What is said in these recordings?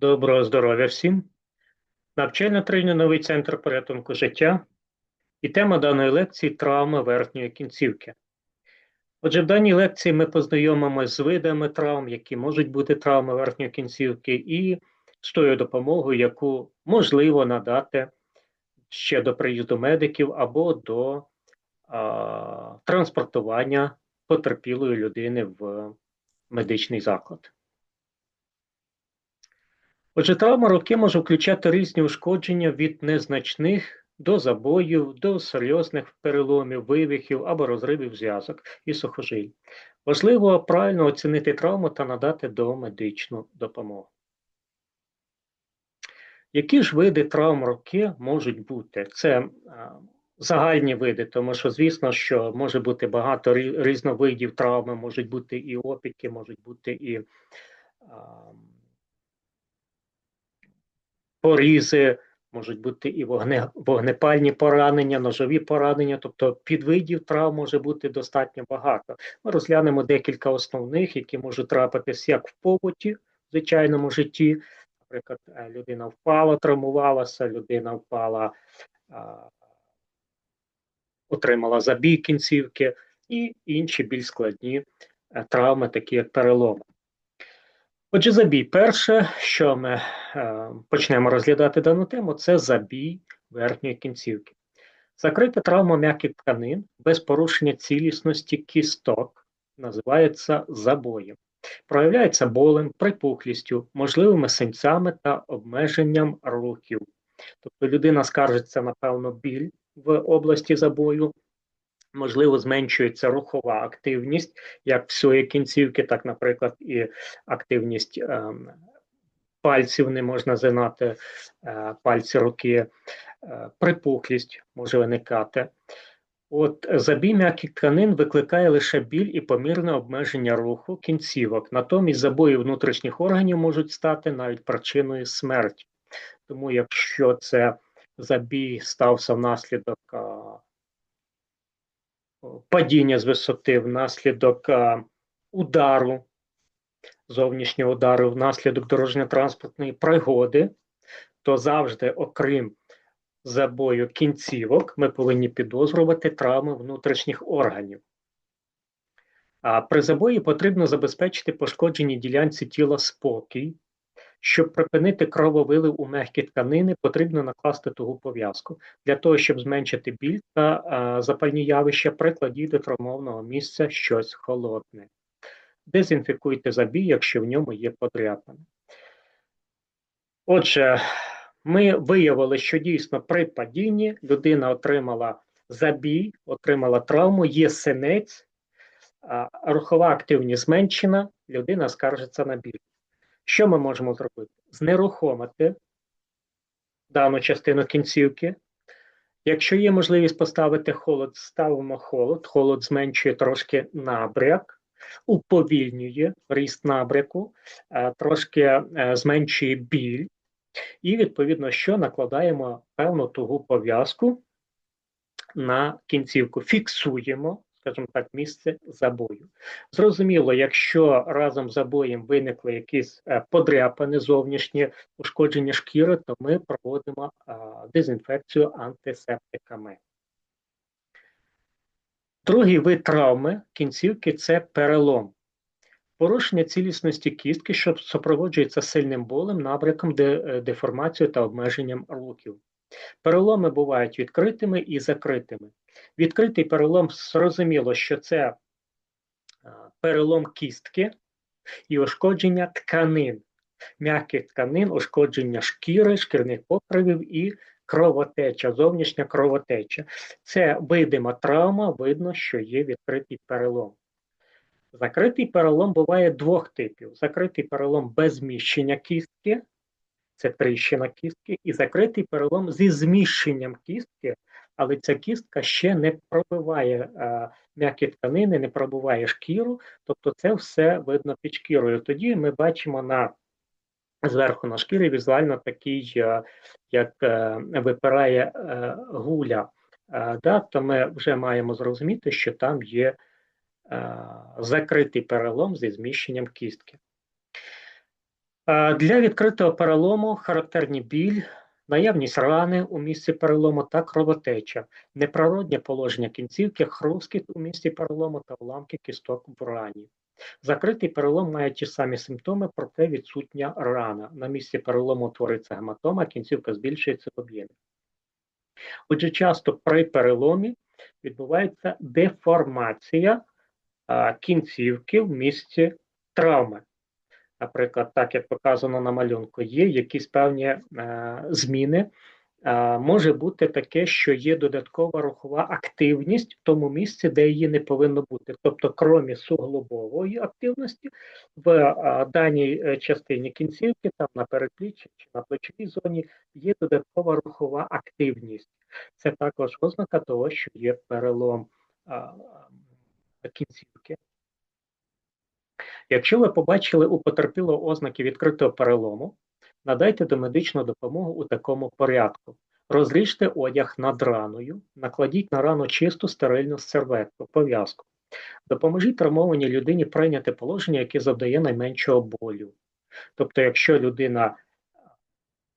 Доброго здоров'я всім. Навчально-тренінговий центр порятунку життя і тема даної лекції травми верхньої кінцівки. Отже, в даній лекції ми познайомимося з видами травм, які можуть бути травми верхньої кінцівки, і з тою допомогою, яку можливо надати ще до приїзду медиків або до а, транспортування потерпілої людини в медичний заклад. Отже, травма руки може включати різні ушкодження від незначних до забоїв, до серйозних переломів, вивихів або розривів зв'язок і сухожиль. Важливо правильно оцінити травму та надати домедичну допомогу. Які ж види травм руки можуть бути? Це загальні види, тому що, звісно, що може бути багато різновидів травми, можуть бути і опіки, можуть бути і а, порізи, можуть бути і вогне, вогнепальні поранення, ножові поранення, тобто підвидів травм може бути достатньо багато. Ми розглянемо декілька основних, які можуть трапитись як в побуті, в звичайному житті. Наприклад, е, людина впала, травмувалася, людина впала, а, отримала забій кінцівки і інші більш складні е, травми, такі як переломи. Отже, забій. Перше, що ми е, почнемо розглядати дану тему, це забій верхньої кінцівки. Закрита травма м'яких тканин без порушення цілісності кісток називається забоєм. Проявляється болем, припухлістю, можливими синцями та обмеженням рухів. Тобто людина скаржиться на певну біль в області забою, можливо, зменшується рухова активність, як всієї кінцівки, так, наприклад, і активність ем, пальців не можна зинати, е, пальці руки, е, припухлість може виникати. От забій м'яких тканин викликає лише біль і помірне обмеження руху кінцівок. Натомість забої внутрішніх органів можуть стати навіть причиною смерті. Тому, якщо це забій стався внаслідок а, падіння з висоти, внаслідок удару, зовнішнього удару, внаслідок дорожньо-транспортної пригоди, то завжди, окрім забою кінцівок, ми повинні підозрювати травми внутрішніх органів. А при забої потрібно забезпечити пошкодженій ділянці тіла спокій. Щоб припинити крововилив у м'які тканини, потрібно накласти тугу пов'язку. Для того, щоб зменшити біль та а, запальні явища, прикладіть до травмовного місця щось холодне. Дезінфікуйте забій, якщо в ньому є подряпини. Отже, ми виявили, що дійсно при падінні людина отримала забій, отримала травму, є синець, а, рухова активність зменшена, людина скаржиться на біль. Що ми можемо зробити? Знерухомити дану частину кінцівки. Якщо є можливість поставити холод, ставимо холод, холод зменшує трошки набряк, уповільнює ріст набряку, е, трошки е, зменшує біль, і, відповідно, що накладаємо певну тугу пов'язку на кінцівку, фіксуємо, скажімо так, місце забою. Зрозуміло, якщо разом з забоєм виникли якісь е, подряпини зовнішні ушкодження шкіри, то ми проводимо дезінфекцію антисептиками. Другий вид травми кінцівки це перелом. Порушення цілісності кістки, що супроводжується сильним болем, набряком, е, деформацією та обмеженням рухів. Переломи бувають відкритими і закритими. Відкритий перелом зрозуміло, що це перелом кістки і ушкодження тканин, м'яких тканин, ушкодження шкіри, шкірних покривів і кровотеча, зовнішня кровотеча. Це видима травма, видно, що є відкритий перелом. Закритий перелом буває двох типів: закритий перелом без зміщення кістки, це тріщина кістки, і закритий перелом зі зміщенням кістки, але ця кістка ще не пробиває е, м'які тканини, не пробиває шкіру, тобто це все видно під шкірою. Тоді ми бачимо на зверху на шкірі візуально такий, як е, випирає е, гуля. Да, то ми вже маємо зрозуміти, що там є закритий перелом зі зміщенням кістки. Для відкритого перелому характерні біль, наявність рани у місці перелому та кровотеча, неприродне положення кінцівки, хрускіт у місці перелому та уламки кісток в рані. Закритий перелом має ті самі симптоми, проте відсутня рана. На місці перелому утворюється гематома, кінцівка збільшується в об'ємі. Отже, часто при переломі відбувається деформація а, кінцівки в місці травми. Наприклад, так як показано на малюнку, є якісь певні е, зміни. Е, може бути таке, що є додаткова рухова активність в тому місці, де її не повинно бути. Тобто, крім суглобової активності, в е, даній частині кінцівки, там на передпліччі чи на плечовій зоні, є додаткова рухова активність. Це також ознака того, що є перелом кінцівки. Якщо ви побачили у потерпілого ознаки відкритого перелому, надайте домедичну допомогу у такому порядку. Розріжте одяг над раною, накладіть на рану чисту стерильну серветку, пов'язку. Допоможіть травмованій людині прийняти положення, яке завдає найменшого болю. Тобто, якщо людина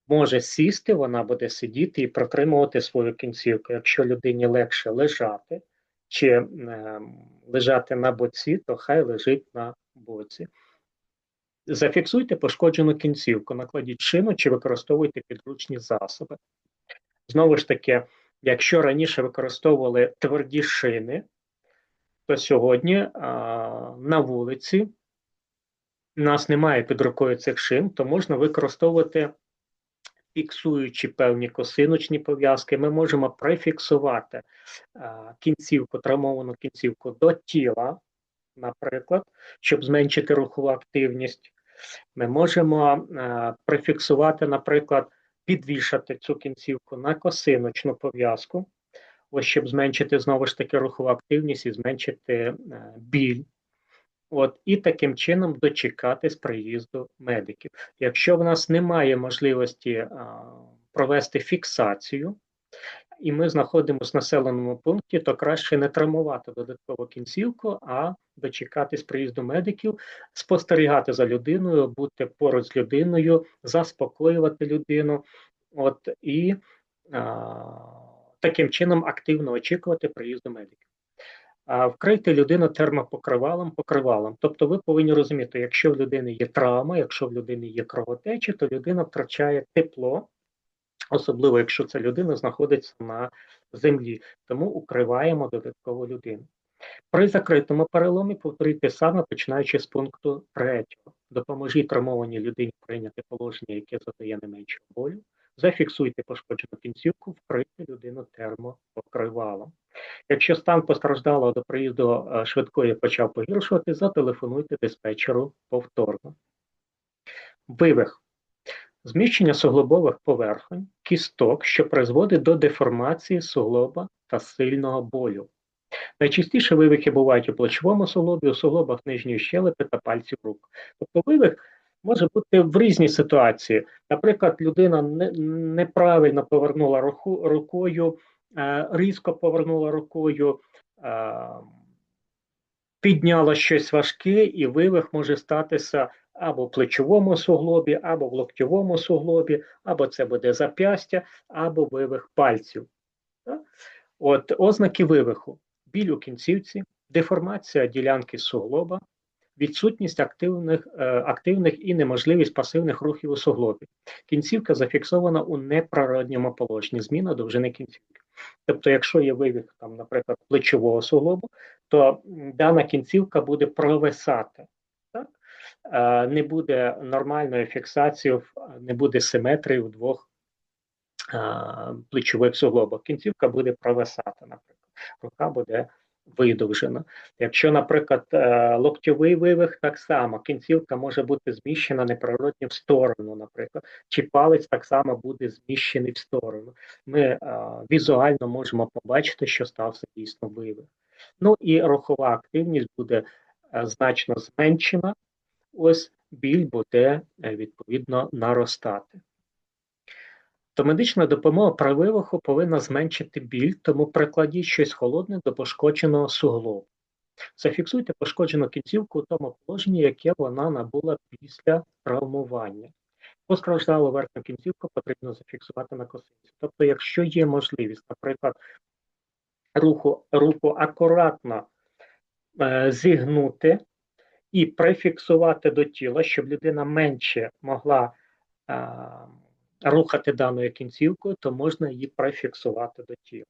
може сісти, вона буде сидіти і протримувати свою кінцівку. Якщо людині легше лежати чи е, лежати на боці, то хай лежить на боці. Зафіксуйте пошкоджену кінцівку, накладіть шину чи використовуйте підручні засоби. Знову ж таки, якщо раніше використовували тверді шини, то сьогодні а, на вулиці у нас немає під рукою цих шин, то можна використовувати фіксуючи певні косиночні пов'язки, ми можемо прифіксувати а, кінцівку, травмовану кінцівку до тіла, наприклад, щоб зменшити рухову активність. Ми можемо а, прифіксувати, наприклад, підвішати цю кінцівку на косиночну пов'язку, ось щоб зменшити знову ж таки рухову активність і зменшити а, біль. От і таким чином дочекатись приїзду медиків. Якщо в нас немає можливості а, провести фіксацію, і ми знаходимося в населеному пункті, то краще не травмувати додаткову кінцівку, а дочекатись приїзду медиків, спостерігати за людиною, бути поруч з людиною, заспокоювати людину, от і а, таким чином активно очікувати приїзду медиків вкрити людину термопокривалом покривалом. Тобто ви повинні розуміти, якщо в людини є травма, якщо в людини є кровотечі, то людина втрачає тепло, особливо якщо ця людина знаходиться на землі. Тому укриваємо додатково людину. При закритому переломі повторюйте саме починаючи з пункту 3. Допоможіть травмованій людині прийняти положення, яке задає не менше болю. Зафіксуйте пошкоджену кінцівку, вкрити людину термопокривалом. Якщо стан постраждалого до приїзду е, швидкої почав погіршувати, зателефонуйте диспетчеру повторно. Вивих. Зміщення суглобових поверхонь, кісток, що призводить до деформації суглоба та сильного болю. Найчастіше вивихи бувають у плечовому суглобі, у суглобах нижньої щелепи та пальців рук. Тобто вивих може бути в різній ситуації. Наприклад, людина не, неправильно повернула руку, рукою, е, різко повернула рукою, е, підняла щось важке, і вивих може статися або в плечовому суглобі, або в локтєвому суглобі, або це буде зап'ястя, або вивих пальців. От ознаки вивиху: біль у кінцівці, деформація ділянки суглоба, відсутність активних е, активних і неможливість пасивних рухів у суглобі. Кінцівка зафіксована у неприродньому положенні, зміна довжини кінцівки. Тобто, якщо є вивік, там, наприклад, плечового суглобу, то дана кінцівка буде провисати. Так? Е, не буде нормальної фіксації, не буде симетрії в двох е, плечових суглобах. Кінцівка буде провисати, наприклад. Рука буде видовжена. Якщо, наприклад, е, локтьовий вивих, так само кінцівка може бути зміщена неприродньо в сторону, наприклад, чи палець так само буде зміщений в сторону. Ми е, візуально можемо побачити, що стався дійсно вивих. Ну і рухова активність буде е, значно зменшена, ось біль буде відповідно наростати то медична допомога при вивиху повинна зменшити біль, тому прикладіть щось холодне до пошкодженого суглобу. Зафіксуйте пошкоджену кінцівку у тому положенні, яке вона набула після травмування. Постраждалу верхню кінцівку потрібно зафіксувати на косинці. Тобто, якщо є можливість, наприклад, руху, руку акуратно е, зігнути і прифіксувати до тіла, щоб людина менше могла е, рухати даною кінцівкою, то можна її прифіксувати до тіла.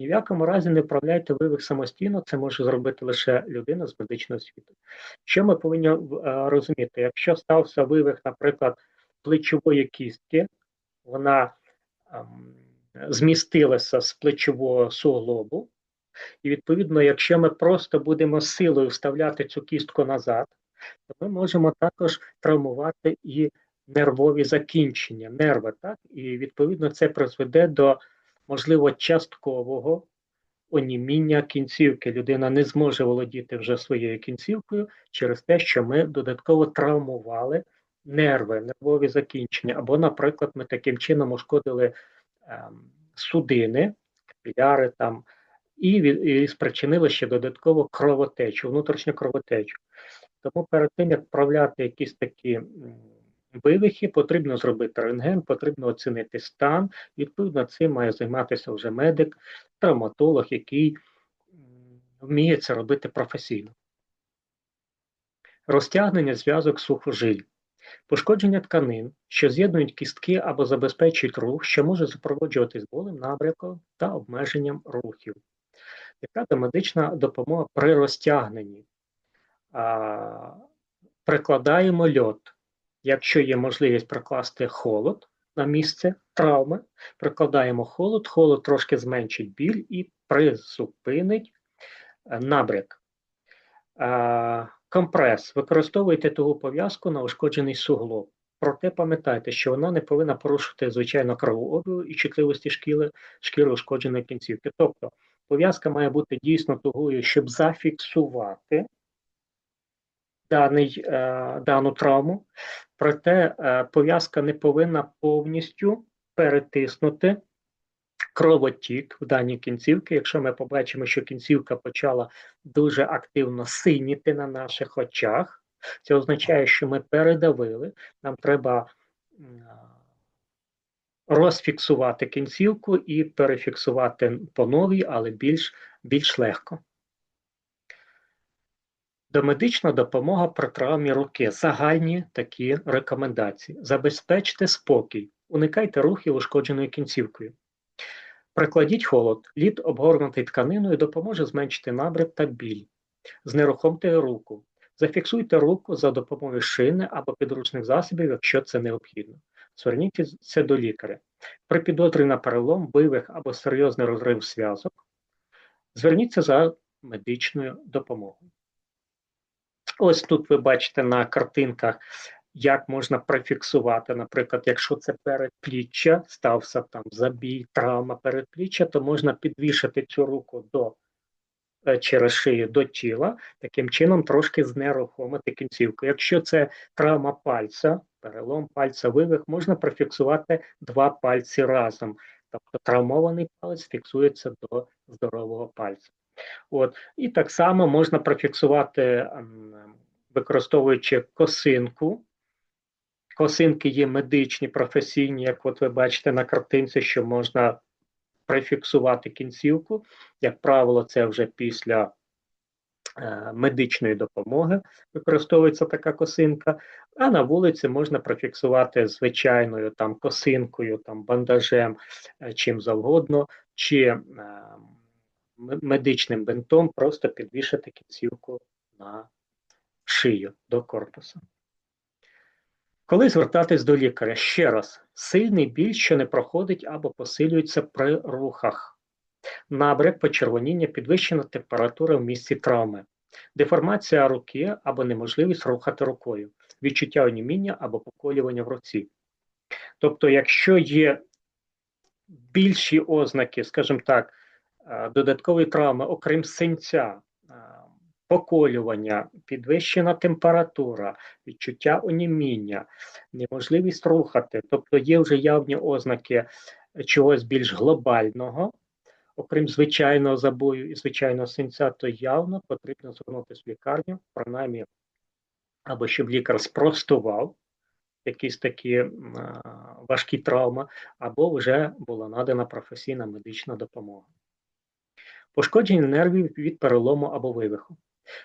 Ні в якому разі не вправляйте вивих самостійно, це може зробити лише людина з медичної освіти. Що ми повинні е, розуміти? Якщо стався вивих, наприклад, плечової кістки, вона ем, змістилася з плечового суглобу, і відповідно, якщо ми просто будемо силою вставляти цю кістку назад, то ми можемо також травмувати і нервові закінчення, нерви, так? І відповідно це призведе до, можливо, часткового оніміння кінцівки. Людина не зможе володіти вже своєю кінцівкою через те, що ми додатково травмували нерви, нервові закінчення. Або, наприклад, ми таким чином ушкодили ем, судини, капіляри там, і, і спричинили ще додатково кровотечу, внутрішню кровотечу. Тому перед тим, як вправляти якісь такі вивихи, потрібно зробити рентген, потрібно оцінити стан. Відповідно, цим має займатися вже медик, травматолог, який вміє це робити професійно. Розтягнення зв'язок сухожиль. Пошкодження тканин, що з'єднують кістки або забезпечують рух, що може запроводжуватись болем, набряком та обмеженням рухів. Яка медична допомога при розтягненні? А, Прикладаємо льот. Якщо є можливість прикласти холод на місце травми, прикладаємо холод, холод трошки зменшить біль і призупинить е, набряк. Компрес. Використовуйте тугу пов'язку на ушкоджений суглоб. Проте пам'ятайте, що вона не повинна порушити звичайно кровообігу і чутливості шкіри, шкіри ушкодженої кінцівки. Тобто пов'язка має бути дійсно тугою, щоб зафіксувати даний, е, дану травму, проте е, пов'язка не повинна повністю перетиснути кровотік в даній кінцівці. Якщо ми побачимо, що кінцівка почала дуже активно синіти на наших очах, це означає, що ми передавили, нам треба розфіксувати кінцівку і перефіксувати по новій, але більш, більш легко. Домедична допомога при травмі руки. Загальні такі рекомендації. Забезпечте спокій, уникайте рухів ушкодженою кінцівкою. Прикладіть холод, лід обгорнутий тканиною допоможе зменшити набряк та біль. Знерухомте руку. Зафіксуйте руку за допомогою шини або підручних засобів, якщо це необхідно. Зверніться до лікаря. При підозрі на перелом, вивих або серйозний розрив зв'язок. Зверніться за медичною допомогою. Ось тут ви бачите на картинках як можна прифіксувати, наприклад, якщо це передпліччя, стався там забій, травма передпліччя, то можна підвішати цю руку до е, через шию до тіла, таким чином трошки знерухомити кінцівку. Якщо це травма пальця, перелом пальця, вивих, можна прифіксувати два пальці разом. Тобто травмований палець фіксується до здорового пальця. От. І так само можна прифіксувати, використовуючи косинку, Косинки є медичні, професійні, як от ви бачите на картинці, що можна прифіксувати кінцівку. Як правило, це вже після е, медичної допомоги використовується така косинка, а на вулиці можна прифіксувати звичайною там косинкою, там бандажем, е, чим завгодно, чи е, медичним бинтом просто підвішати кінцівку на шию до корпусу. Коли звертатись до лікаря? Ще раз, сильний біль, що не проходить або посилюється при рухах, набряк, почервоніння, підвищена температура в місці травми, деформація руки або неможливість рухати рукою, відчуття оніміння або поколювання в руці. Тобто, якщо є більші ознаки, скажімо так, е, додаткової травми, окрім синця, е, поколювання, підвищена температура, відчуття оніміння, неможливість рухати, тобто є вже явні ознаки чогось більш глобального, окрім звичайного забою і звичайного синця, то явно потрібно звернутися в лікарню, принаймні, або щоб лікар спростував якісь такі а, важкі травми, або вже була надана професійна медична допомога. Пошкодження нервів від перелому або вивиху.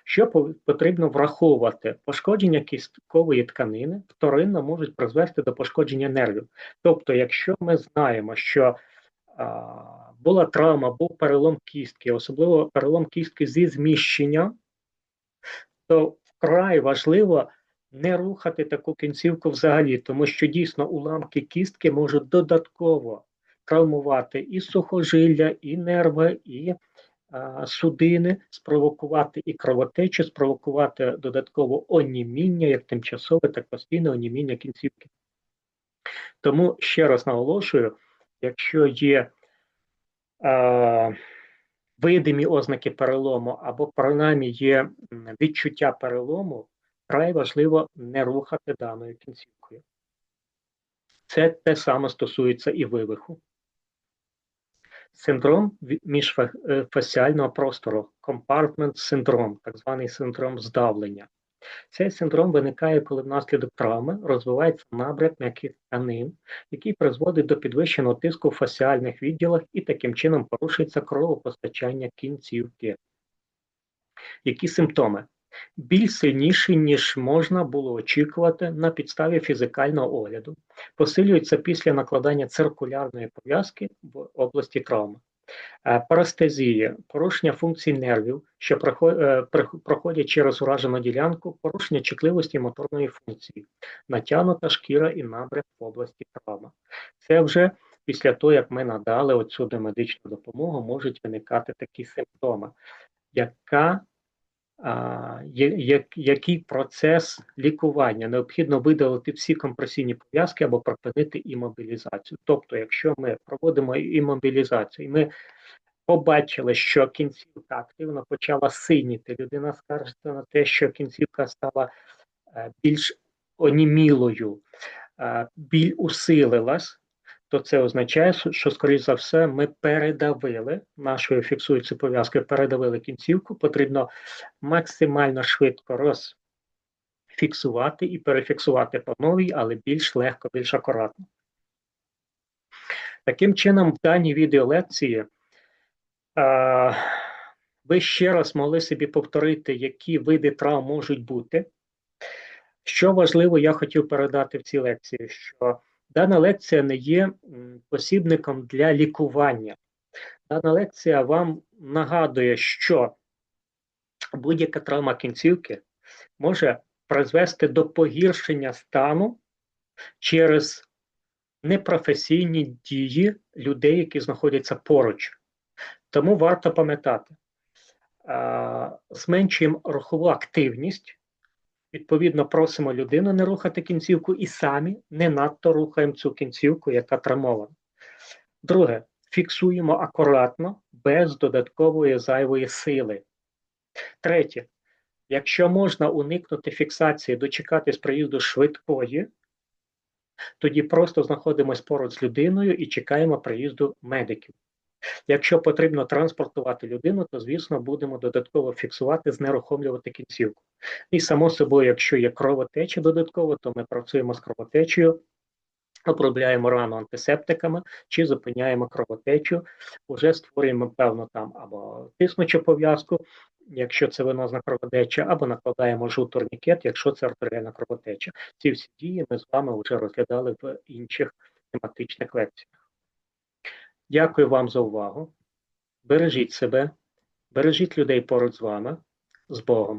Що потрібно враховувати? Пошкодження кісткової тканини вторинно можуть призвести до пошкодження нервів. Тобто, якщо ми знаємо, що а, була травма, був перелом кістки, особливо перелом кістки зі зміщенням, то вкрай важливо не рухати таку кінцівку взагалі, тому що дійсно уламки кістки можуть додатково травмувати і сухожилля, і нерви, і а, судини, спровокувати і кровотечу, спровокувати додатково оніміння, як тимчасове, так постійне оніміння кінцівки. Тому ще раз наголошую, якщо є е, видимі ознаки перелому, або принаймні є відчуття перелому, вкрай важливо не рухати даною кінцівкою. Це те саме стосується і вивиху. Синдром міжфасіального простору, компартмент синдром, так званий синдром здавлення. Цей синдром виникає, коли внаслідок травми розвивається набряк м'яких тканин, який призводить до підвищеного тиску в фасіальних відділах і таким чином порушується кровопостачання кінцівки. Які симптоми? Біль сильніший, ніж можна було очікувати на підставі фізикального огляду, посилюється після накладання циркулярної пов'язки в області травми. Е, Парестезія, порушення функцій нервів, що е, проходять через уражену ділянку, порушення чутливості моторної функції, натягнута шкіра і набряк в області травми. Це вже після того, як ми надали оцю медичну допомогу, можуть виникати такі симптоми. Яка який процес лікування? Необхідно видалити всі компресійні пов'язки або припинити імобілізацію. Тобто, якщо ми проводимо імобілізацію, ми побачили, що кінцівка активно почала синіти, людина скаржиться на те, що кінцівка стала е, більш онімілою, е, біль усилилась, то це означає, що- скоріш за все, ми передавили нашою фіксуючою пов'язкою, передавили кінцівку. Потрібно максимально швидко розфіксувати і перефіксувати по новій, але більш легко, більш акуратно. Таким чином, в даній відеолекції е, ви ще раз могли собі повторити, які види травм можуть бути. Що важливо, я хотів передати в цій лекції, що дана лекція не є посібником для лікування. Дана лекція вам нагадує, що будь-яка травма кінцівки може призвести до погіршення стану через непрофесійні дії людей, які знаходяться поруч. Тому варто пам'ятати, зменшуємо рухову активність, відповідно, просимо людину не рухати кінцівку і самі не надто рухаємо цю кінцівку, яка травмована. Друге, фіксуємо акуратно, без додаткової зайвої сили. Третє, якщо можна уникнути фіксації, дочекатись приїзду швидкої, тоді просто знаходимося поруч з людиною і чекаємо приїзду медиків. Якщо потрібно транспортувати людину, то звісно будемо додатково фіксувати, знерухомлювати кінцівку. І само собою, якщо є кровотеча додатково, то ми працюємо з кровотечею, обробляємо рану антисептиками чи зупиняємо кровотечу, вже створюємо певну там або тиснучу пов'язку, якщо це венозна кровотеча, або накладаємо жут турнікет, якщо це артеріальна кровотеча. Ці всі дії ми з вами вже розглядали в інших тематичних лекціях. Дякую вам за увагу. Бережіть себе, бережіть людей поруч з вами. З Богом.